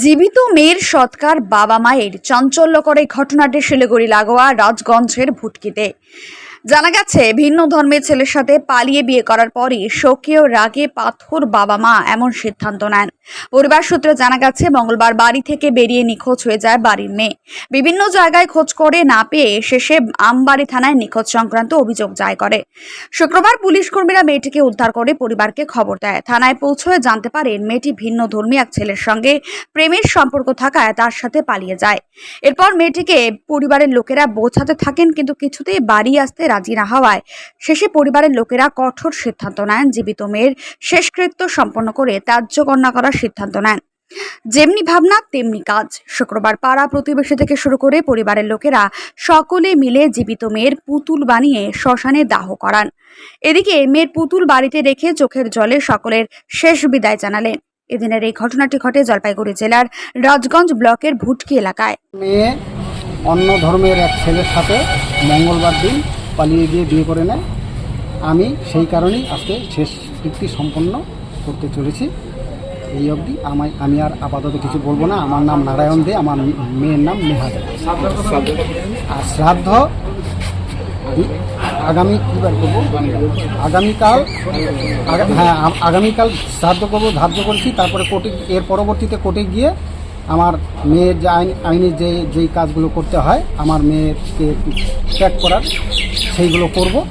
জীবিত মেয়ের সৎকার বাবা মায়ের চাঞ্চল্যকর এই ঘটনাটি শিলিগুড়ি লাগোয়া রাজগঞ্জের ভুটকিতে। জানা গেছে, ভিন্ন ধর্মের ছেলের সাথে পালিয়ে বিয়ে করার পরই শোকীয় রাগে পাথর বাবা মা এমন সিদ্ধান্ত নেন। পরিবার সূত্রে জানা গেছে, মঙ্গলবার বাড়ি থেকে বেরিয়ে নিখোঁজ হয়ে যায় বাড়ির মেয়ে। বিভিন্ন জায়গায় খোঁজ করে না পেয়ে শেষে আমবাড়ি থানায় নিখোঁজ সংক্রান্ত অভিযোগ জায় করে। শুক্রবার পুলিশ কর্মীরা মেয়েটিকে উদ্ধার করে পরিবারকে খবর দেয়। থানায় পৌঁছয়ে জানতে পারেন, মেয়েটি ভিন্ন ধর্মী এক ছেলের সঙ্গে প্রেমের সম্পর্ক থাকায় তার সাথে পালিয়ে যায়। এরপর মেয়েটিকে পরিবারের লোকেরা বোঝাতে থাকেন, কিন্তু কিছুতেই বাড়ি আসতে রাজি না হওয়ায় শেষে পরিবারের লোকেরা কঠোর সিদ্ধান্ত নেন, জীবিত মেয়ের শেষকৃত্য সম্পন্ন করে ত্যায্য কন্যা করার সিদ্ধান্ত নেন। যেমনি ভাবনা, তেমনি কাজ। শুক্রবার পাড়া প্রতিবেশী থেকে শুরু করে পরিবারের লোকেরা সকলে মিলে জীবিত মেয়ের পুতুল বানিয়ে শ্মশানে দাহ করান। এদিকে মেয়ের পুতুল বাড়িতে রেখে চোখের জলে সকলের শেষ বিদায় জানালেন। এদিনের এই ঘটনাটি ঘটে জলপাইগুড়ি জেলার রাজগঞ্জ ব্লকের ভুটকি এলাকায়। মেয়ে অন্য ধর্মের এক ছেলের সাথে মঙ্গলবার দিন পালিয়ে গিয়ে বিয়ে করে নেয়। আমি সেই কারণেই আজকে শেষ কৃতি সম্পন্ন করতে চলেছি। এই অবধি আমায়, আমি আর আপাতত কিছু বলব না। আমার নাম নারায়ণ দে, আমার মেয়ের নাম নেহা দে। আর শ্রাদ্ধ আগামী, কী বার করব? আগামীকাল, আগা- হ্যাঁ আগামীকাল শ্রাদ্ধ করব, ধার্য করেছি। তারপরে কোর্টে এর পরবর্তীতে কোর্টে গিয়ে আমার মেয়ের যে আইন আইনে যে যেই কাজগুলো করতে হয় আমার মেয়েকে ত্যাগ করার সেইগুলো করব।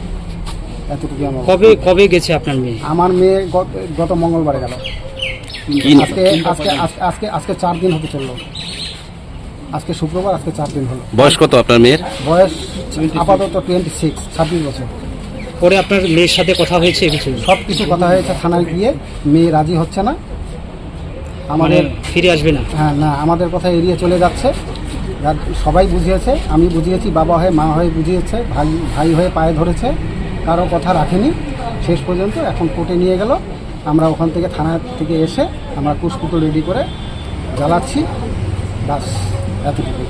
এতটুকু আমার কবে কবে গেছে আপনার মেয়ে? আমার মেয়ে গত- গত মঙ্গলবারে গেল। আজকে আজকে আজকে- আজকে আজকে চার দিন হতে চলল। আজকে শুক্রবার আজকে চার দিন হলো। বয়স কত আপনার মেয়ের? বয়স আপাতত টোয়েন্টি সিক্স ছাব্বিশ বছর। পরে আপনার মেয়ের সাথে কথা হয়েছে সব কিছু কথা হয়েছে থানায় গিয়ে মেয়ে রাজি হচ্ছে না। আমাদের ফিরে আসবে না। হ্যাঁ না আমাদের কথা এড়িয়ে চলে যাচ্ছে। সবাই বুঝিয়েছে আমি বুঝিয়েছি বাবা হয়ে মা হয়ে বুঝিয়েছে ভাই ভাই হয়ে পায়ে ধরেছে কারও কথা রাখেনি। শেষ পর্যন্ত এখন কোর্টে নিয়ে গেল। আমরা ওখান থেকে থানা থেকে এসে আমরা কুসকুটো রেডি করে জ্বালাচ্ছি। বাস এতটুকু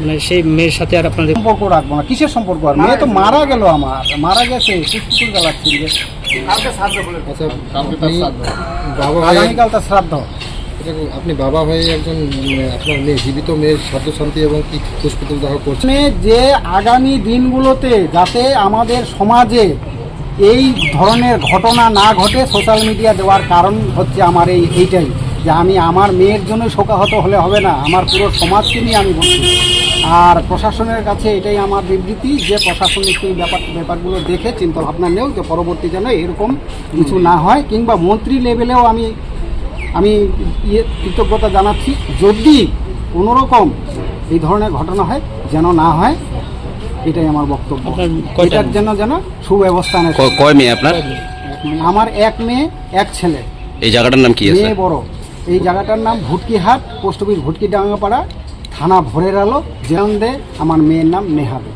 মানে সেই মেয়ের সাথে আর আপনাদের সম্পর্ক রাখব না। কিসের সম্পর্ক? আর মেয়ে তো মারা গেল আমার। মারা গেছে কুসকুটো জ্বালাচ্ছি। আচ্ছা আগামীকাল তার শ্রাদ্ধ। আপনি বাবা হয়ে একজন আপনার মেয়ে, জীবিত মেয়ের সাধ্য শান্তি এবং কি করছেন মানে যে আগামী দিনগুলোতে যাতে আমাদের সমাজে এই ধরনের ঘটনা না ঘটে সোশ্যাল মিডিয়া দেওয়ার কারণ হচ্ছে আমার এই, এইটাই যে আমি আমার মেয়ের জন্য শোকাহত হলে হবে না, আমার পুরো সমাজকে নিয়ে আমি বলছি। আর প্রশাসনের কাছে এটাই আমার বিবৃতি যে প্রশাসন একটু এই ব্যাপার, ব্যাপারগুলো দেখে চিন্তা ভাবনা নেও যে পরবর্তী যেন এরকম কিছু না হয় কিংবা মন্ত্রী লেভেলেও আমি আমি ইয়ে কৃতজ্ঞতা জানাচ্ছি যদি কোনোরকম এই ধরনের ঘটনা হয় যেন না হয় এটাই আমার বক্তব্য। এটার জন্য যেন সুব্যবস্থা নেয়। কয় মেয়ে আপনার? আমার এক মেয়ে এক ছেলে। এই জায়গাটার নাম কি মেয়ে বড়। এই জায়গাটার নাম ভুটকিহাট পোস্ট অফিস ভুটকি ডাঙ্গাপাড়া থানা ভোরের আলো জেরন্দে আমার মেয়ের নাম নেহাবে